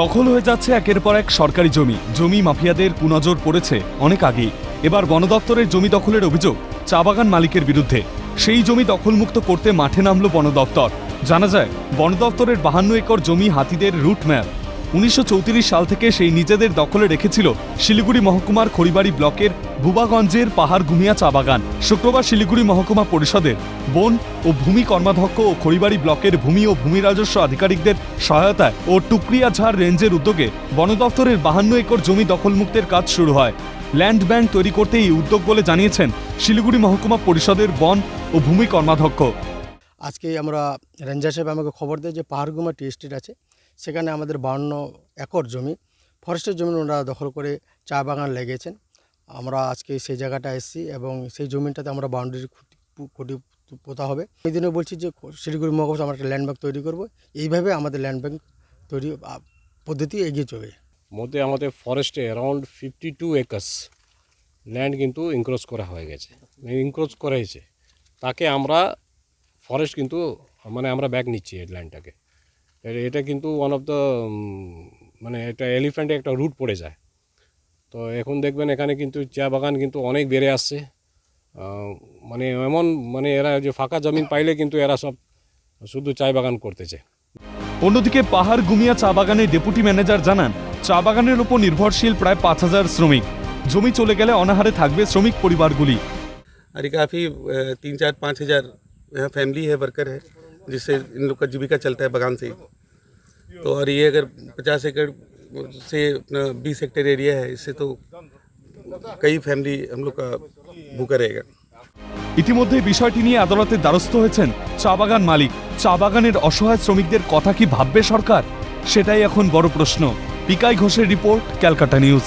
দখল হয়ে যাচ্ছে একের পর এক সরকারি জমি। জমি মাফিয়াদের কুনজর পড়েছে অনেক আগেই। এবার বন দপ্তরের জমি দখলের অভিযোগ চা বাগান মালিকের বিরুদ্ধে। সেই জমি দখলমুক্ত করতে মাঠে নামল বন দপ্তর জানা যায় বন দপ্তরের বাহান্ন একর জমি হাতিদের রুট ম্যাপ। উনিশশো চৌত্রিশ সাল থেকে সেই নিজেদের দখলে রেখেছিল শিলিগুড়ি মহকুমার খড়িবাড়ি ব্লকের বুবাগঞ্জের পাহাড় গুমিয়া চা বাগান। শুক্রবার শিলিগুড়ি মহকুমা পরিষদের বন ও ভূমি কর্মাধ্যক্ষ ও খড়িবাড়ি ব্লকের ভূমি ও ভূমি রাজস্ব আধিকারিকদের সহায়তায় ও টুকরিয়াঝাড় রেঞ্জের উদ্যোগে বন দপ্তরের বাহান্ন একর জমি দখলমুক্তের কাজ শুরু হয়। ল্যান্ড ব্যাংক তৈরি করতে এই উদ্যোগ বলে জানিয়েছেন শিলিগুড়ি মহকুমা পরিষদের বন ও ভূমি কর্মাধ্যক্ষ। আজকে আমরা রেঞ্জার সাহেব আমাকে খবর দেয় যে পাহাড়গুমা টি এস্টেট আছে। সেখানে আমাদের বাউন্ন একর জমি, ফরেস্টের জমি ওনারা দখল করে চা বাগান লেগেছেন আমরা আজকে সেই জায়গাটা এসেছি এবং সেই জমিটাতে আমরা বাউন্ডারি খুঁটি পোতা হবে। এই দিনে বলছি যে শিলিগুড়ি মহকুমা আমরা একটা ল্যান্ড ব্যাংক তৈরি করব। এইভাবে আমাদের ল্যান্ড ব্যাংক তৈরি পদ্ধতি এগিয়ে চলবে মধ্যে আমাদের ফরেস্টে around fifty two acres land কিন্তু ইনক্রোচ করা হয়ে গেছে। ইনক্রোচ করা হয়েছে। তাকে আমরা ফরেস্ট কিন্তু মানে আমরা ব্যাগ নিচ্ছি ল্যান্ডটাকে এটা কিন্তু ওয়ান অফ দ্য মানে এটা এলিফ্যান্টে একটা রুট পড়ে যায় তো এখন দেখবেন এখানে কিন্তু চা বাগান কিন্তু অনেক বেড়ে আসছে আহ, মানে এমন মানে এরা যে ফাঁকা জমিন পাইলে কিন্তু এরা সব শুধু চায় বাগান করতেছে অন্যদিকে পাহাড় গুমিয়া চা বাগানের ডেপুটি ম্যানেজার জানান চা বাগানের উপর নির্ভরশীল প্রায় পাঁচ হাজার শ্রমিক জমি চলে গেলে অনাহারে থাকবে শ্রমিক পরিবারগুলি और ये काफ़ी अ, तीन चार पाँच हज़ार यहाँ फैमिली है वर्कर है जिससे इन लोग का जीविका चलता है बागान से ही तो और ये अगर पचास एकड़ से अपना बीस हेक्टेयर एरिया है इससे तो कई फैमिली हम लोग का भूखा रहेगा ইতিমধ্যে বিষয়টি নিয়ে আদালতের দ্বারস্থ হয়েছেন চা বাগান মালিক চা বাগানের অসহায় শ্রমিকদের কথা কি ভাববে সরকার সেটাই এখন বড় প্রশ্ন পিকাই ঘোষের রিপোর্ট ক্যালকাটা নিউজ